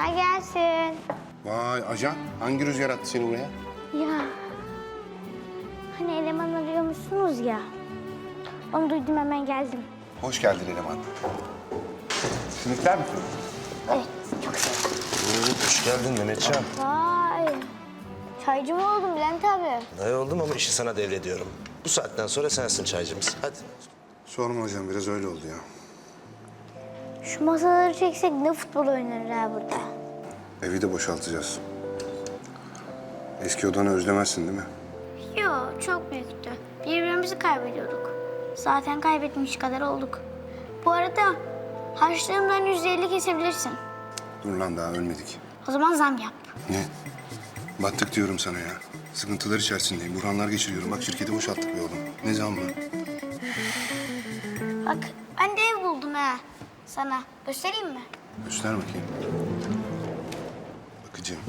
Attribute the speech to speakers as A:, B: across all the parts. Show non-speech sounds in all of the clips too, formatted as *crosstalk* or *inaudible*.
A: Kolay gelsin.
B: Vay ajan hangi rüzgar attı seni buraya?
A: Ya. Hani eleman arıyormuşsunuz ya. Onu duydum hemen geldim.
B: Hoş geldin eleman. Simitler mi?
A: Evet çok sevindim.
C: Hoş geldin Mehmetcan.
A: Vay. Çaycı mı oldun Bülent abi?
C: Dayı oldum ama işi sana devrediyorum. Bu saatten sonra sensin çaycımız. Hadi.
B: Sorma hocam biraz öyle oldu ya.
A: Şu masaları çeksek ne futbol oynarız ha burada.
B: Evi de boşaltacağız. Eski odanı özlemezsin değil mi?
A: Yo çok büyüktü. Birbirimizi kaybediyorduk. Zaten kaybetmiş kadar olduk. Bu arada harçlığımdan yüzde elli kesebilirsin.
B: Dur lan daha ölmedik.
A: O zaman zam yap.
B: Ne? Battık diyorum sana ya. Sıkıntılar içerisindeyim. Buranlar geçiriyorum. Bak şirketi boşalttık be oğlum. Ne zaman mı?
A: Bak ben de ev buldum ha. Sana göstereyim mi?
B: Göster bakayım. Bakacağım.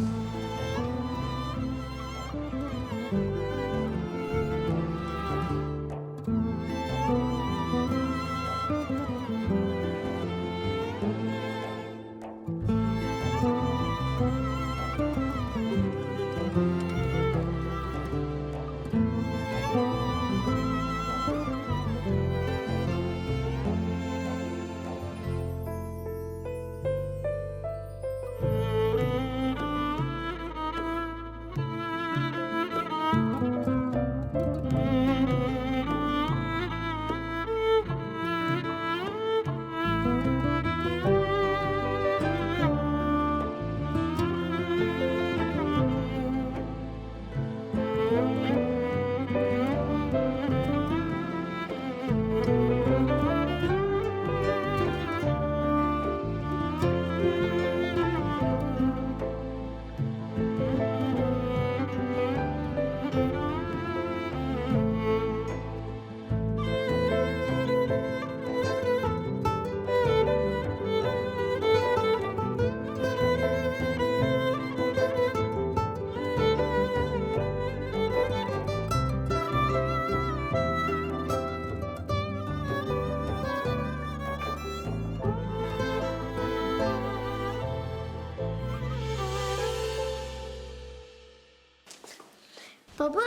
B: Thank you.
A: Baba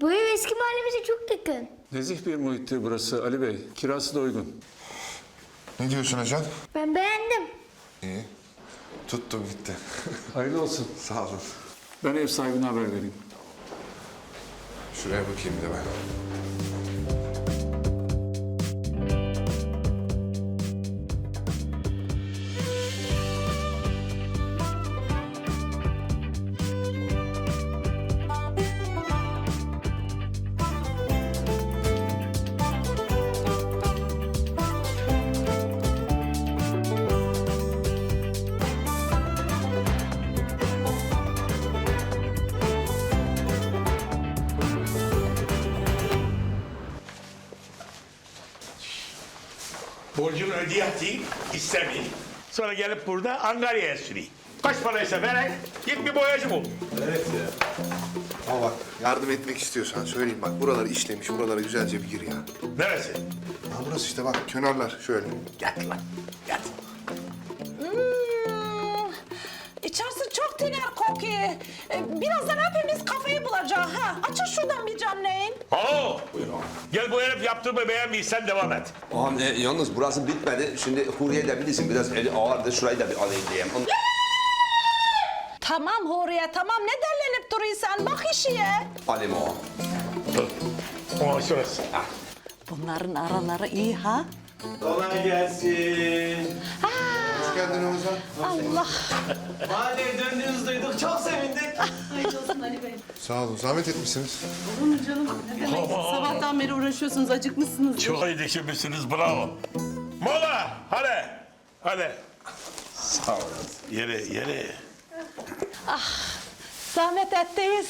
A: bu ev eski mahallemize çok yakın.
D: Nezih bir muhittir burası Ali Bey. Kirası da uygun.
B: Ne diyorsun ajan?
A: Ben beğendim.
B: İyi. Tuttum gitti. *laughs*
D: Hayırlı olsun.
B: Sağ olun.
D: Ben ev sahibine haber vereyim.
B: Şuraya bakayım bir de ben.
E: Borcumu ödeyeyim, istemeyeyim. Sonra gelip burada Angarya'ya süreyim. Kaç paraysa verek, git bir boyacı bul.
B: Ama bak yardım etmek istiyorsan söyleyeyim bak buraları işlemiş. Buralara güzelce bir gir ya.
E: Neresi?
B: Ha burası işte bak kenarlar şöyle.
E: Gel lan, gel.
F: Hmm, İçerisi çok tiner kokuyor. Ee, Birazdan hepimiz kafayı bulacağız ha. Açın şuradan bir canlayın.
E: Oo, gel bu herif yaptığımı beğenmiysen devam et.
G: Ağam e, yalnız burası bitmedi. Şimdi Huriye de bilirsin biraz eli ağırdı. Şurayı da bir alayım diyeyim. Onu-
F: Tamam Huriye tamam ne derlenip duruyorsun bak işiye.
G: Alayım ağam.
E: Dur, o şurası.
F: Bunların araları iyi ha.
H: Kolay gelsin.
B: Hoş geldin Oğuzhan.
F: Allah.
H: Mahalleye döndüğünüzü duyduk. Çok sevindik.
B: Sağ olun. Zahmet etmişsiniz.
I: Sabahtan beri uğraşıyorsunuz, acıkmışsınız.
E: Çok iyi düşünmüşsünüz, bravo. Mola, hadi, hadi. Sağ olun. Yere, yere.
F: Zahmet ettiniz.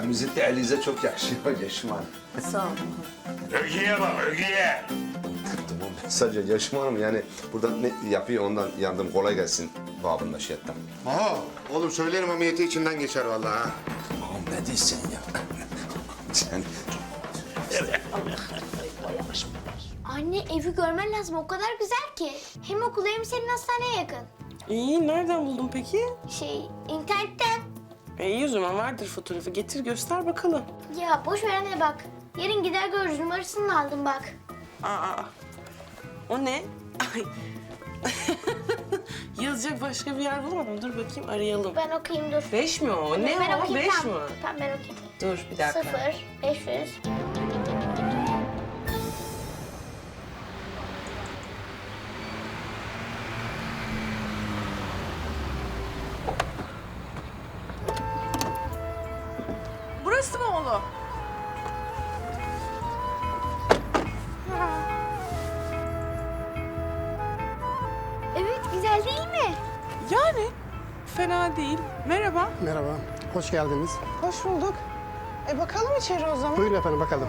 G: Temizlik de elinize çok yakışıyor Yaşım Hanım.
E: Ögüye bak, ögüye.
G: Tamam. Sadece Yaşım Hanım yani burada ne yapıyor ondan yandım kolay gelsin babında şey ettim.
B: Aha oğlum söylerim ameliyatı içinden geçer vallahi ha.
G: Ağam ne diyorsun ya? *laughs* Sen
A: Anne evi görmen lazım o kadar güzel ki. Hem okul hem senin hastaneye yakın.
I: İyi, nereden buldun peki?
A: Şey internetten.
I: E, iyi o zaman vardır fotoğrafı. Getir göster bakalım.
A: Ya boş ver anne bak. Yarın gider görürüz numarasını da aldım bak.
I: Aa, o ne? Ay. *laughs* Yazacak başka bir yer bulamadım. Dur bakayım arayalım.
A: Ben okuyayım dur.
I: Beş mi o? Ne
A: ben
I: o?
A: okuyayım
I: Beş
A: tamam.
I: mi?
A: Tamam ben okuyayım.
I: Dur bir dakika.
A: Sıfır, beş yüz.
I: Burası mı oğlum?
A: Evet güzel değil mi?
I: Yani fena değil. Merhaba.
J: Merhaba, hoş geldiniz.
I: Hoş bulduk. E bakalım içeri o zaman.
J: Buyurun efendim bakalım.